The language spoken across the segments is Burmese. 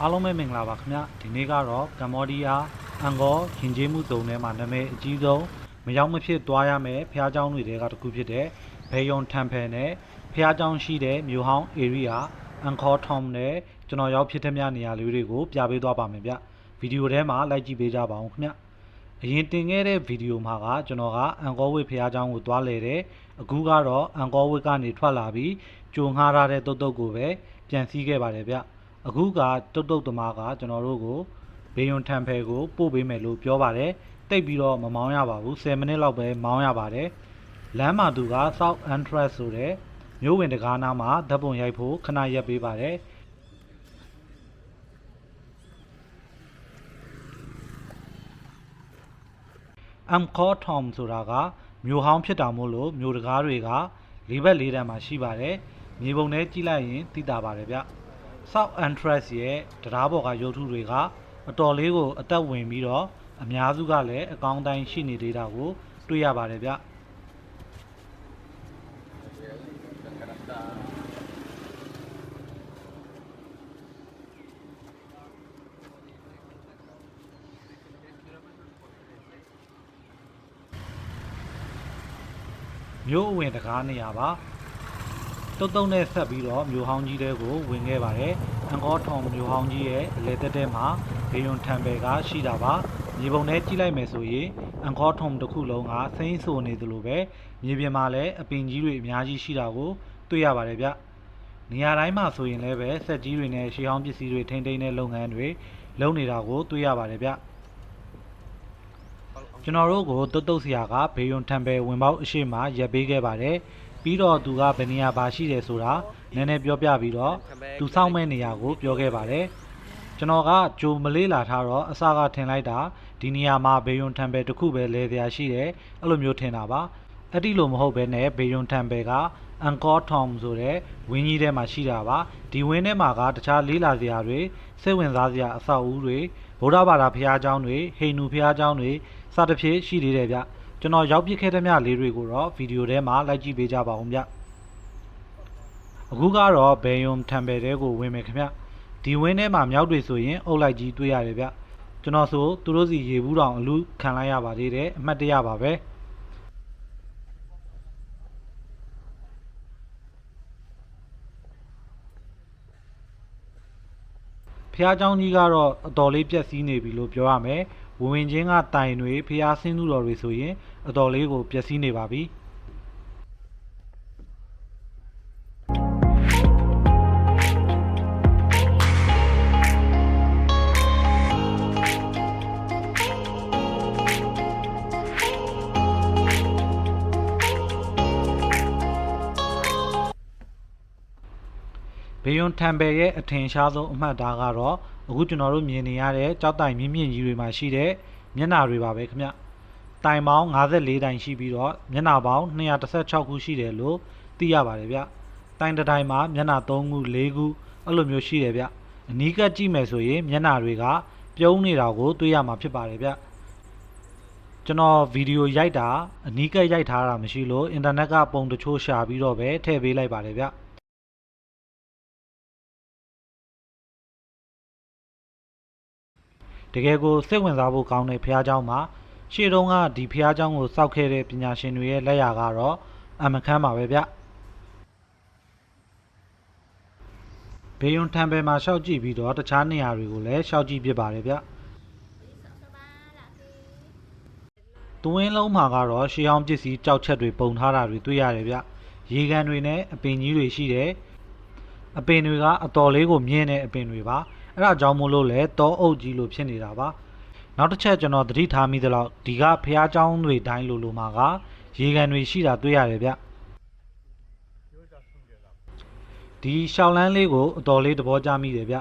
အားလုံးပဲမင်္ဂလာပါခင်ဗျဒီနေ့ကတော့ကမ္ဘောဒီးယားအန်ဂေါရင်ကျေးမှုဇုံထဲမှာနာမည်အကြီးဆုံးမရောက်မဖြစ်သွားရမယ်ဖះเจ้าတွေတဲကတစ်ခုဖြစ်တဲ့ဘေယွန်တမ်ဖယ်နဲ့ဖះเจ้าရှိတဲ့မြို့ဟောင်း area အန်ခေါ်ထုံနဲ့ကျွန်တော်ရောက်ဖြစ်တဲ့များနေရာလေးတွေကိုပြပေးသွားပါမယ်ဗျဗီဒီယိုထဲမှာလိုက်ကြည့်ပေးကြပါဦးခင်ဗျအရင်တင်ခဲ့တဲ့ဗီဒီယိုမှာကကျွန်တော်ကအန်ကောဝစ်ဖះเจ้าကိုသွားလဲတယ်အခုကတော့အန်ကောဝစ်ကနေထွက်လာပြီးကြုံငှားထားတဲ့တုတ်တုတ်ကိုပဲပြန်စီးခဲ့ပါတယ်ဗျ အခုကတုတ်တုတ်သမားကကျွန်တော်တို့ကိုဘေယွန်တမ်ဖယ်ကိုပို့ပေးမယ်လို့ပြောပါတယ်တိတ်ပြီးတော့မမောင်းရပါဘူး10မိနစ်လောက်ပဲမောင်းရပါတယ်လမ်းမှာသူက South Entrance ဆိုတဲ့မြို့ဝင်တကားနားမှာဓာတ်ပုံရိုက်ဖို့ခဏရက်ပေးပါတယ်အမ်ခေါ်ထ ோம் ဆိုတာကမြို့ဟောင်းဖြစ်တာမို့လို့မြို့တကားတွေကလေးဘက်လေးတန်းမှာရှိပါတယ်မြေပုံထဲကြည့်လိုက်ရင်သိတာပါတယ်ဗျ South Entrance ရဲ့တရားပေါ်ကရုပ်ထုတွေကအတော်လေးကိုအသက်ဝင်ပြီးတော့အများစုကလည်းအကောင်းတိုင်းရှိနေသေးတာကိုတွေ့ရပါတယ်ဗျမြို့အဝင်တကားနေရာပါ တုတ်တုံနဲ့ဆက်ပြီးတော့မြို့ဟောင်းကြီးတဲကိုဝင်ခဲ့ပါတယ်အန်ကောထုံမြို့ဟောင်းကြီးရဲ့အလဲတက်တဲမှာဘေယွန်တမ်ဘယ်ကရှိတာပါမြေပုံထဲကြည့်လိုက်မယ်ဆိုရင်အန်ကောထုံတစ်ခုလုံးကစိမ့်ဆိုနေသလိုပဲမြေပြင်မှာလည်းအပင်ကြီးတွေအများကြီးရှိတာကိုတွေ့ရပါတယ်ဗျနေရာတိုင်းမှာဆိုရင်လည်းပဲဆက်ကြီးတွေနဲ့ရှေးဟောင်းပစ္စည်းတွေထိန်းသိမ်းတဲ့လုပ်ငန်းတွေလုပ်နေတာကိုတွေ့ရပါတယ်ဗျကျွန်တော်တို့ကိုတုတ်တုတ်ဆရာကဘေယွန်တမ်ဘယ်ဝင်ပေါက်အရှိမရက်ပေးခဲ့ပါတယ် ပြီးတော့သူကဘယ်နေရာပါရှိတယ်ဆိုတာနည်းနည်းပြောပြပြီးတော့သူစောင့်မဲ့နေရာကိုပြောခဲ့ပါတယ်ကျွန်တော်ကဂျိုမလေးလာထားတော့အစကထင်လိုက်တာဒီနေရာမှာဘေယွန်တမ်ဘယ်တစ်ခုပဲလဲစရာရှိတယ်အဲ့လိုမျိုးထင်တာပါအဲ့ဒီလိုမဟုတ်ဘဲနဲ့ဘေယွန်တမ်ဘယ်ကအန်ကောထုံဆိုတဲ့ဝင်းကြီးထဲမှာရှိတာပါဒီဝင်းထဲမှာကတခြားလေးလာစရာတွေစိတ်ဝင်စားစရာအဆောက်အဦတွေဗုဒ္ဓဘာသာဘုရားကျောင်းတွေဟိန္ဒူဘုရားကျောင်းတွေစသဖြင့်ရှိသေးတယ်ဗျ ကျွန်တော်ရောက်ပြစ်ခဲ့တဲ့မြလေးတွေကိုတော့ဗီဒီယိုထဲမှာလိုက်ကြည့်ပေးကြပါဦးဗျအခုကတော့ဘယ်ယုံတမ်ဘယ်တဲကိုဝင်မယ်ခင်ဗျဒီဝင်းထဲမှာမြောက်တွေဆိုရင်အုပ်လိုက်ကြီးတွေ့ရတယ်ဗျကျွန်တော်ဆိုသူတို့စီရေဘူးတောင်အလူခံလိုက်ရပါသေးတယ်အမှတ်တရပါပဲဖះเจ้าကြီးကတော့အတော်လေးပြက်စီးနေပြီလို့ပြောရမယ် ဝင်ဝင်ချင်းကတိုင်တွေဖះဆင်းသူတော်တွေဆိုရင်အတော်လေးကိုပြက်စီးနေပါပြီဘေယွန်တမ်ဘယ်ရဲ့အထင်ရှားဆုံးအမှတ်အသားကတော့ အခုကျွန်တော်တို့မြင်နေရတဲ့ကြောက်တိုင်မြင့်မြင့်ကြီးတွေမှာရှိတဲ့မျက်နှာတွေပါပဲခင်ဗျတိုင်ပေါင်း54တိုင်ရှိပြီးတော့မျက်နှာပေါင်း216ခုရှိတယ်လို့သိရပါတယ်ဗျတိုင်တစ်တိုင်မှာမျက်နှာ3ခု4ခုအဲ့လိုမျိုးရှိတယ်ဗျအနီးကပ်ကြည့်မယ်ဆိုရင်မျက်နှာတွေကပြုံးနေတာကိုတွေ့ရမှာဖြစ်ပါတယ်ဗျကျွန်တော်ဗီဒီယိုရိုက်တာအနီးကပ်ရိုက်ထားတာမရှိလို့အင်တာနက်ကပုံတချို့ရှာပြီးတော့ပဲထည့်ပေးလိုက်ပါတယ်ဗျ တကယ်ကိုစိတ်ဝင်စားဖို့ကောင်းတဲ့ဘုရားကျောင်းမှာရှေ့တုန်းကဒီဘုရားကျောင်းကိုစောက်ခဲ့တဲ့ပညာရှင်တွေရဲ့လက်ရာကတော့အမခန်းပါပဲဗျဘေယွန်ထံပယ်မှာရှောက်ကြည့်ပြီးတော့တခြားနေရာတွေကိုလည်းရှောက်ကြည့်ဖြစ်ပါတယ်ဗျသွင်းလုံးမှာကတော့ရှေးအောင်ပစ္စည်းကြောက်ချက်တွေပုံထားတာတွေတွေ့ရတယ်ဗျရေကန်တွေနဲ့အပင်ကြီးတွေရှိတယ်အပင်တွေကအတော်လေးကိုမြင့်တဲ့အပင်တွေပါ အဲ့ဒါကြောင့်မို့လို့လဲတောအုပ်ကြီးလို့ဖြစ်နေတာပါနောက်တစ်ချက်ကျွန်တော်သတိထားမိသလောက်ဒီကဖះเจ้าတွေတိုင်းလိုလိုမှာကရေကန်တွေရှိတာတွေ့ရတယ်ဗျဒီရှောင်းလန်းလေးကိုအတော်လေးသဘောကျမိတယ်ဗျ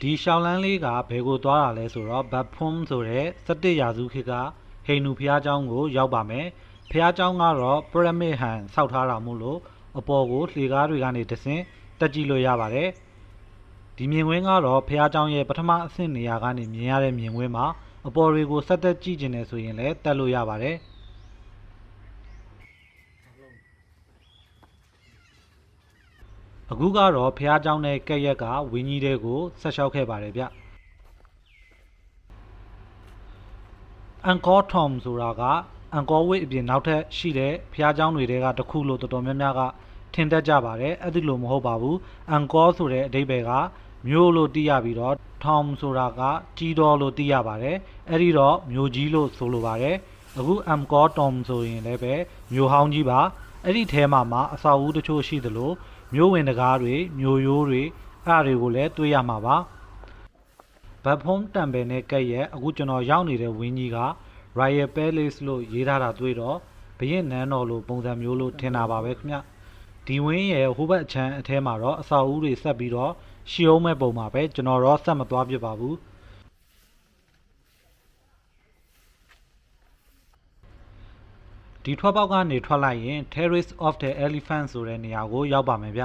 ဒီရှောင်းလန်းလေးကဘယ်ကိုသွားတာလဲဆိုတော့ဘတ်ဖွန်းဆိုတဲ့17ရာစုခေတ်ကဟိန္ဒူဖះเจ้าကိုရောက်ပါမယ် ဖះเจ้าကတော့ပရမစ်ဟန်စောက်ထားတာမို့လို့အပေါ်ကိုလှေကားတွေကနေတဆင့်တက်ကြည့်လို့ရပါတယ်ဒီမြင်ကွင်းကတော့ဖះเจ้าရဲ့ပထမအဆင့်နေရာကနေမြင်ရတဲ့မြင်ကွင်းမှာအပေါ်တွေကိုဆက်သက်ကြည့်ကျင်နေဆိုရင်လည်းတက်လို့ရပါတယ် အခုကတော့ဖះเจ้าနဲ့ကက်ရက်ကဝင်းကြီးတွေကိုဆက်လျှောက်ခဲ့ပါတယ်ဗျအန်ကောထ ோம் ဆိုတာက အန်ကောဝိတ်အပြင်နောက်ထပ်ရှိတဲ့ဘုရားကျောင်းတွေတဲကတစ်ခုလို့တော်တော်များများကထင်တတ်ကြပါတယ်အဲ့ဒီလိုမဟုတ်ပါဘူးအန်ကောဆိုတဲ့အဓိပ္ပာယ်ကမြို့လို့သိရပြီးတော့ထောင်ဆိုတာကကြီးတော်လို့သိရပါတယ်အဲ့ဒီတော့မြို့ကြီးလို့ဆိုလိုပါတယ်အခုအန်ကောတောင်ဆိုရင်လည်းပဲမြို့ဟောင်းကြီးပါအဲ့ဒီထဲမှာမှာအဆောက်အဦတချို့ရှိသလိုမြို့ဝင်တကားတွေမြို့ရိုးတွေအဲ့ဒါတွေကိုလည်းတွေ့ရမှာပါဘတ်ဖုံးတံပယ်နဲ့ကဲ့ရဲ့အခုကျွန်တော်ရောက်နေတဲ့ဝင်းကြီးက Royal Palace လို့ရေးထားတာတွေ့တော့ဘရင်နန်းတော်လိုပုံစံမျိုးလို့ထင်တာပါပဲခင်ဗျဒီဝင်းရဲ့ဟိုဘက်အချမ်းအထဲမှာတော့အဆောက်အဦတွေဆက်ပြီးတော့ရှီအောင်မဲ့ပုံမှာပဲကျွန်တော်တော့ဆက်မသွားပြစ်ပါဘူးဒီထွက်ပေါက်ကနေထွက်လိုက်ရင် Terrace of the Elephant ဆိုတဲ့နေရာကိုရောက်ပါမယ်ဗျ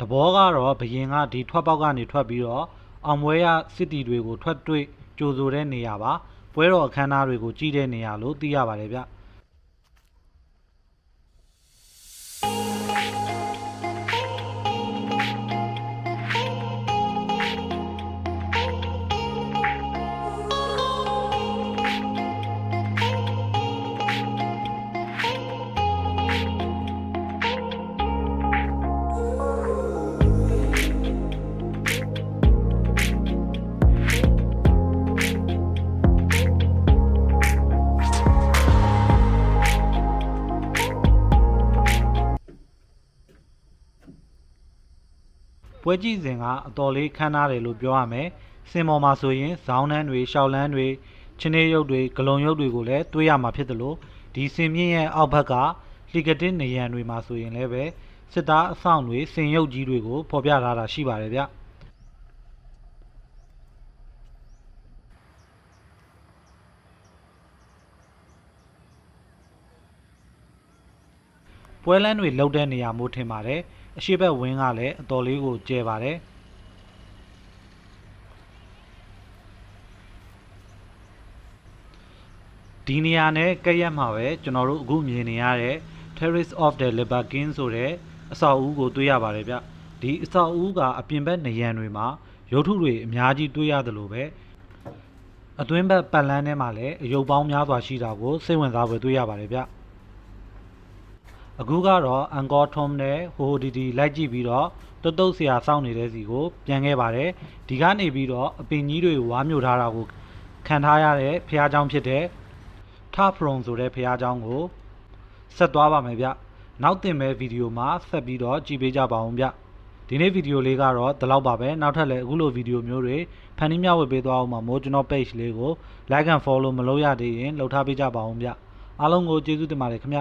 တဘောကတော့ဘရင်ကဒီထွက်ပေါက်ကနေထွက်ပြီးတော့အောင်ပွဲရစစ်တီတွေကိုထွက်တွေ့ကြိုဆိုတဲ့နေရာပါ ပွဲတော်အခမ်းအနားတွေကိုကြည့်တဲ့နေရာလို့သိရပါတယ်ဗျ ပွဲကြည့်စဉ်ကအတော်လေးခမ်းနားတယ်လို့ပြောရမယ်။စင်ပေါ်မှာဆိုရင်ဇောင်းနှန်းတွေရှောက်လန်းတွေချင်းနေရုပ်တွေဂလုံရုပ်တွေကိုလည်းတွေးရမှာဖြစ်တယ်လို့ဒီစင်မြင့်ရဲ့အောက်ဘက်ကလီကတစ်နေရန်တွေမှာဆိုရင်လည်းပဲစစ်သားအဆောင်တွေစင်ရုပ်ကြီးတွေကိုဖော်ပြထားတာရှိပါတယ်ဗျ။ပွဲလန်းတွေလှုပ်တဲ့နေရာမို့ထင်ပါတယ် အရှိဘက်ဝင်းကလည်းအတော်လေးကိုကျဲပါတယ်ဒီနေရာနဲ့ကက်ရက်မှာပဲကျွန်တော်တို့အခုမြင်နေရတဲ့ Terrace of the Liberkin ဆိုတဲ့အဆောက်အဦကိုတွေ့ရပါတယ်ဗျဒီအဆောက်အဦကအပြင်ဘက်နေရန်တွေမှာရုပ်ထုတွေအများကြီးတွေ့ရတယ်လို့ပဲအတွင်းဘက်ပတ်လန်းထဲမှာလည်းအယုတ်ပေါင်းများစွာရှိတာကိုစိတ်ဝင်စားဖွယ်တွေ့ရပါတယ်ဗျ အခုကတော့အန်ကောထုံးနဲ့ဟိုဟိုဒီဒီလိုက်ကြည့်ပြီးတော့တုတ်တုတ်ဆရာစောင့်နေတဲ့စီကိုပြန်ခဲ့ပါတယ်ဒီကနေပြီးတော့အပင်ကြီးတွေဝါမျိုးထားတာကိုခံထားရတဲ့ဖះเจ้าဖြစ်တဲ့ထဖရုံဆိုတဲ့ဖះเจ้าကိုဆက်သွားပါမယ်ဗျနောက်တင်မဲ့ဗီဒီယိုမှာဆက်ပြီးတော့ကြည့်ပေးကြပါဦးဗျဒီနေ့ဗီဒီယိုလေးကတော့ဒီလောက်ပါပဲနောက်ထပ်လည်းအခုလိုဗီဒီယိုမျိုးတွေဖန်တီးမျှဝေပေးသွားအောင်မှာမို့ကျွန်တော် page လေးကို like and follow မလုပ်ရသေးရင်လှုပ်ထားပေးကြပါဦးဗျအားလုံးကိုကျေးဇူးတင်ပါတယ်ခင်ဗျ